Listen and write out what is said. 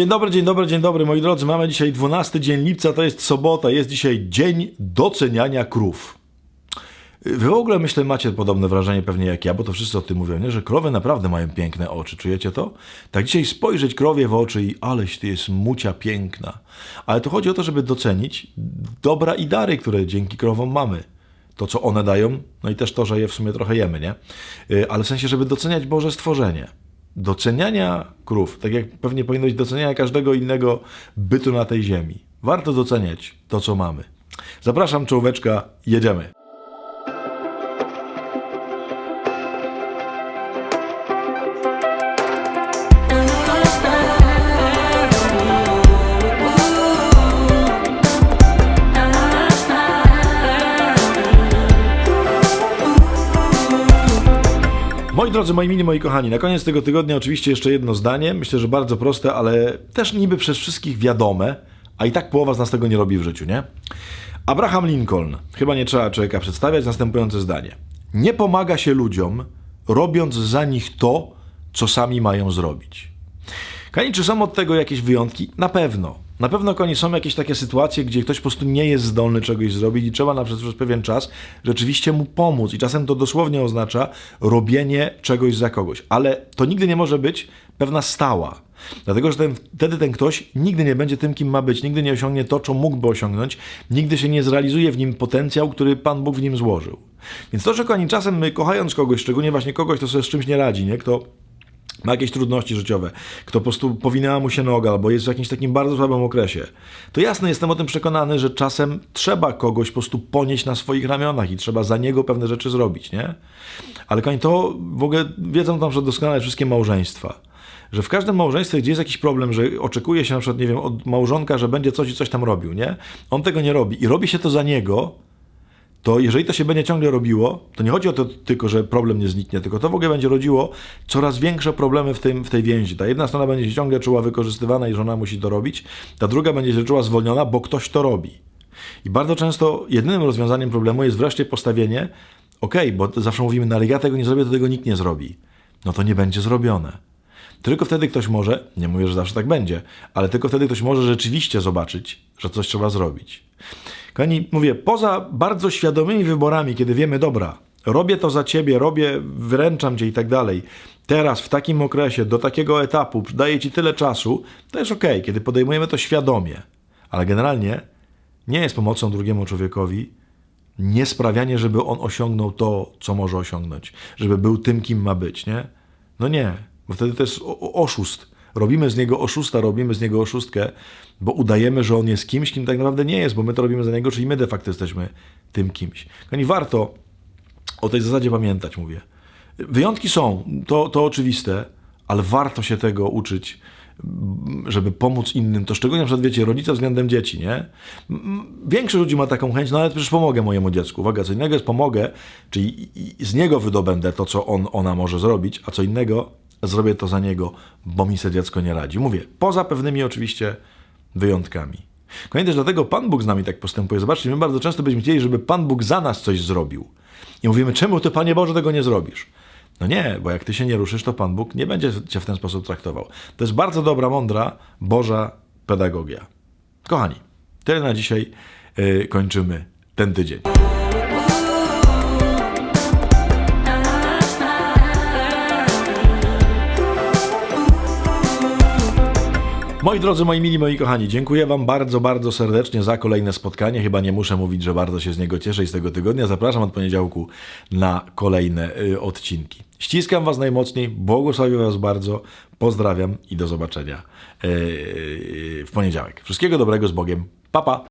Dzień dobry, dzień dobry, dzień dobry, moi drodzy. Mamy dzisiaj 12 dzień lipca, to jest sobota, jest dzisiaj dzień doceniania krów. Wy w ogóle, myślę, macie podobne wrażenie pewnie jak ja, bo to wszyscy o tym mówią, nie? że krowy naprawdę mają piękne oczy. Czujecie to? Tak dzisiaj spojrzeć krowie w oczy i aleś ty jest mucia piękna. Ale tu chodzi o to, żeby docenić dobra i dary, które dzięki krowom mamy. To, co one dają, no i też to, że je w sumie trochę jemy, nie? Y, Ale w sensie, żeby doceniać Boże stworzenie. Doceniania krów, tak jak pewnie powinno być doceniania każdego innego bytu na tej ziemi. Warto doceniać to, co mamy. Zapraszam, czołóweczka, jedziemy. Moi drodzy, moi mili, moi kochani, na koniec tego tygodnia oczywiście jeszcze jedno zdanie. Myślę, że bardzo proste, ale też niby przez wszystkich wiadome, a i tak połowa z nas tego nie robi w życiu, nie? Abraham Lincoln, chyba nie trzeba człowieka przedstawiać, następujące zdanie. Nie pomaga się ludziom, robiąc za nich to, co sami mają zrobić. Kani, czy są od tego jakieś wyjątki? Na pewno. Na pewno, Koni, są jakieś takie sytuacje, gdzie ktoś po prostu nie jest zdolny czegoś zrobić i trzeba na przez, przez pewien czas rzeczywiście mu pomóc. I czasem to dosłownie oznacza robienie czegoś za kogoś. Ale to nigdy nie może być pewna stała. Dlatego, że ten, wtedy ten ktoś nigdy nie będzie tym, kim ma być, nigdy nie osiągnie to, co mógłby osiągnąć, nigdy się nie zrealizuje w nim potencjał, który Pan Bóg w nim złożył. Więc to, że Koni, czasem my kochając kogoś, szczególnie właśnie kogoś, kto sobie z czymś nie radzi, nie? Kto ma jakieś trudności życiowe, kto po prostu powinęła mu się noga, albo jest w jakimś takim bardzo słabym okresie, to jasne, jestem o tym przekonany, że czasem trzeba kogoś po prostu ponieść na swoich ramionach i trzeba za niego pewne rzeczy zrobić, nie? Ale koń to w ogóle wiedzą tam, że doskonale wszystkie małżeństwa. Że w każdym małżeństwie, gdzie jest jakiś problem, że oczekuje się na przykład, nie wiem, od małżonka, że będzie coś i coś tam robił, nie? On tego nie robi i robi się to za niego, to jeżeli to się będzie ciągle robiło, to nie chodzi o to tylko, że problem nie zniknie, tylko to w ogóle będzie rodziło coraz większe problemy w, tym, w tej więzi. Ta jedna strona będzie się ciągle czuła wykorzystywana i żona musi to robić, ta druga będzie się czuła zwolniona, bo ktoś to robi. I bardzo często jedynym rozwiązaniem problemu jest wreszcie postawienie, okej, bo zawsze mówimy, no ale ja tego nie zrobię, to tego nikt nie zrobi. No to nie będzie zrobione. Tylko wtedy ktoś może, nie mówię, że zawsze tak będzie, ale tylko wtedy ktoś może rzeczywiście zobaczyć, że coś trzeba zrobić. Kochani, mówię, poza bardzo świadomymi wyborami, kiedy wiemy, dobra, robię to za ciebie, robię, wyręczam cię i tak dalej, teraz, w takim okresie, do takiego etapu, daję ci tyle czasu, to jest okej, kiedy podejmujemy to świadomie. Ale generalnie nie jest pomocą drugiemu człowiekowi nie sprawianie, żeby on osiągnął to, co może osiągnąć, żeby był tym, kim ma być, nie? No nie, bo wtedy to jest oszust. Robimy z niego oszusta, robimy z niego oszustkę, bo udajemy, że on jest kimś, kim tak naprawdę nie jest, bo my to robimy za niego, czyli my de facto jesteśmy tym kimś. Kochani, warto o tej zasadzie pamiętać, mówię. Wyjątki są, to, to oczywiste, ale warto się tego uczyć, żeby pomóc innym. To szczególnie na przykład, wiecie, rodzice względem dzieci, nie? Większość ludzi ma taką chęć, no ale przecież pomogę mojemu dziecku. Uwaga, co innego jest pomogę, czyli z niego wydobędę to, co on, ona może zrobić, a co innego zrobię to za niego, bo mi se dziecko nie radzi. Mówię, poza pewnymi oczywiście wyjątkami. Kolejnie też dlatego Pan Bóg z nami tak postępuje. Zobaczcie, my bardzo często byśmy chcieli, żeby Pan Bóg za nas coś zrobił. I mówimy, czemu ty, Panie Boże, tego nie zrobisz? No nie, bo jak ty się nie ruszysz, to Pan Bóg nie będzie cię w ten sposób traktował. To jest bardzo dobra, mądra, Boża pedagogia. Kochani, tyle na dzisiaj. Yy, kończymy ten tydzień. Moi drodzy, moi mili, moi kochani, dziękuję Wam bardzo, bardzo serdecznie za kolejne spotkanie. Chyba nie muszę mówić, że bardzo się z niego cieszę i z tego tygodnia. Zapraszam od poniedziałku na kolejne y, odcinki. Ściskam Was najmocniej, błogosławię Was bardzo, pozdrawiam i do zobaczenia y, y, w poniedziałek. Wszystkiego dobrego z Bogiem. Pa, pa!